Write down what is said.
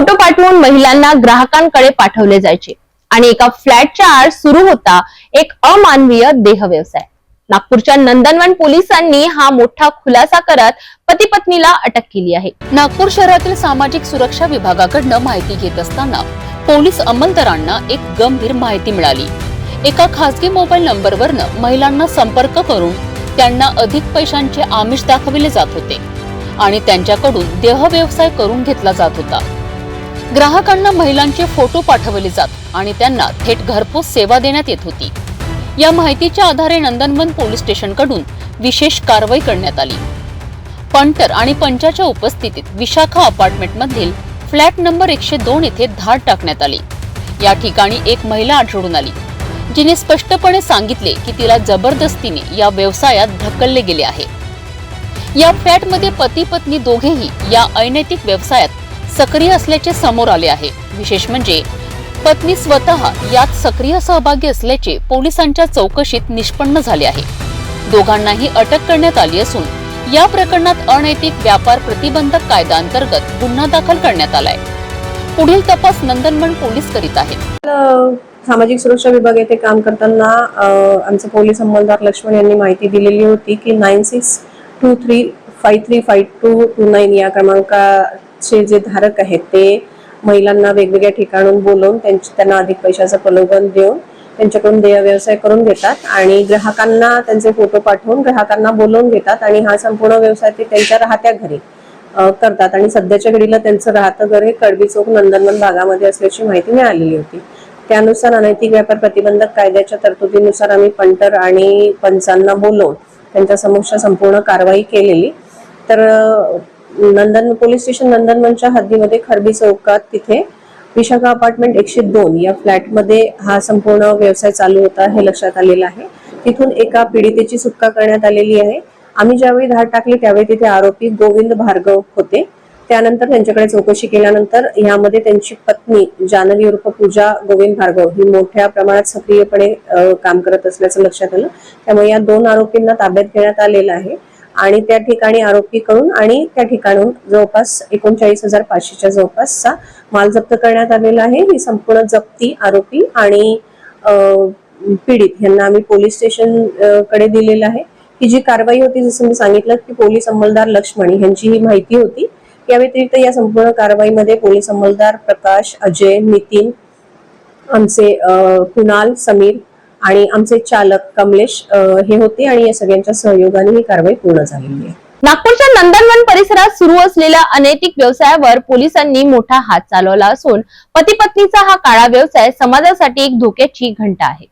Photo पाठवून महिलांना ग्राहकांकडे पाठवले जायचे. आणि एका फ्लॅटच्या आड सुरू होता एक अमानवीय देह व्यवसाय नागपूरच्या नंदनवन पोलिसांनी हा मोठा खुलासा करत पती पत्नीला अटक केली आहे. नागपूर शहरातील सामाजिक सुरक्षा विभागाकडनं माहिती घेत असताना पोलीस अंमलदारांना एक गंभीर माहिती मिळाली. एका खासगी मोबाईल नंबरवरनं महिलांना संपर्क करून त्यांना अधिक पैशांचे आमिष दाखविले जात होते आणि त्यांच्याकडून देह व्यवसाय करून घेतला जात होता. ग्राहकांना महिलांचे फोटो पाठवले जात आणि त्यांना थेट घरपोच सेवा देण्यात येत होती. या माहितीच्या आधारे नंदनवन पोलीस स्टेशनकडून विशेष कारवाई करण्यात आली. पंटर आणि पंचाच्या उपस्थितीत विशाखा अपार्टमेंटमधील फ्लॅट नंबर एकशे दोन येथे धाड टाकण्यात आली. या ठिकाणी एक महिला आढळून आली जिने स्पष्टपणे सांगितले की तिला जबरदस्तीने या व्यवसायात ढकलले गेले आहे. या फ्लॅटमध्ये पती पत्नी दोघेही या अनैतिक व्यवसायात सक्रिय असल्याचे समोर आले आहे. विशेष म्हणजे पत्नी स्वतः यात सक्रिय सहभागी असल्याचे पोलिसांच्या चौकशीत निष्पन्न झाले आहे. दोघांनाही अटक करण्यात आली असून या प्रकरणात अनैतिक व्यापार प्रतिबंधक कायदा अंतर्गत गुन्हा दाखल करण्यात आलाय. पुढील तपास नंदनवन पोलीस करीत आहेत. सामाजिक सुरक्षा विभाग येथे काम करताना आमचे पोलीस अंमलदार लक्ष्मण यांनी माहिती दिलेली होती की nine six two three five three five two two nine या क्रमांका चे जे धारक आहेत ते महिलांना वेगवेगळ्या ठिकाणून बोलवून त्यांची त्यांना अधिक पैशाचं प्रलोभन देऊन त्यांच्याकडून देय व्यवसाय करून घेतात आणि ग्राहकांना त्यांचे फोटो पाठवून ग्राहकांना बोलवून घेतात आणि हा संपूर्ण व्यवसाय ते त्यांच्या राहत्या घरी करतात. आणि सध्याच्या घडीला त्यांचं राहतं घर हे कडबी चौक नंदनवन भागामध्ये असल्याची माहिती मिळालेली होती. त्यानुसार अनैतिक व्यापार प्रतिबंधक कायद्याच्या तरतुदीनुसार आम्ही पंटर आणि पंचांना बोलवून त्यांच्या समक्ष संपूर्ण कारवाई केलेली. तर नंदन पोलीस स्टेशन नंदनवनच्या हद्दीमध्ये खरबी चौकात तिथे विशाखा अपार्टमेंट एकशे दोन या फ्लॅटमध्ये हा संपूर्ण व्यवसाय चालू होता हे लक्षात आलेलं आहे. तिथून एका पीडितेची सुटका करण्यात आलेली आहे. आम्ही ज्यावेळी धाड टाकली त्यावेळी तिथे आरोपी गोविंद भार्गव होते. त्यानंतर त्यांच्याकडे चौकशी केल्यानंतर यामध्ये त्यांची पत्नी जानवी उर्फ पूजा गोविंद भार्गव ही मोठ्या प्रमाणात सक्रियपणे काम करत असल्याचं लक्षात आलं. त्यामुळे या दोन आरोपींना ताब्यात घेण्यात आलेलं आहे. आणि त्या ठिकाणी आरोपीकडून आणि त्या ठिकाणून जवळपास एकोणचाळीस हजार पाचशेच्या जवळपासचा माल जप्त करण्यात आलेला आहे. ही संपूर्ण जप्ती आरोपी आणि पीडित यांना आम्ही पोलीस स्टेशनकडे दिलेलं आहे. की जी कारवाई होती जसं मी सांगितलं की पोलीस अंमलदार लक्ष्मणी यांची ही माहिती होती. या व्यतिरिक्त या संपूर्ण कारवाईमध्ये पोलीस अंमलदार प्रकाश अजय नितीन आमचे कुणाल समीर आणि आमचे चालक कमलेश हे होते आणि या सगळ्यांच्या सहयोगाने ही कारवाई पूर्ण झालेली आहे. नागपूरच्या नंदनवन परिसरात सुरू असलेल्या अनैतिक व्यवसायावर पोलिसांनी मोठा हात चालवला असून पती पत्नीचा हा काळा व्यवसाय समाजासाठी एक धोक्याची घंटा आहे.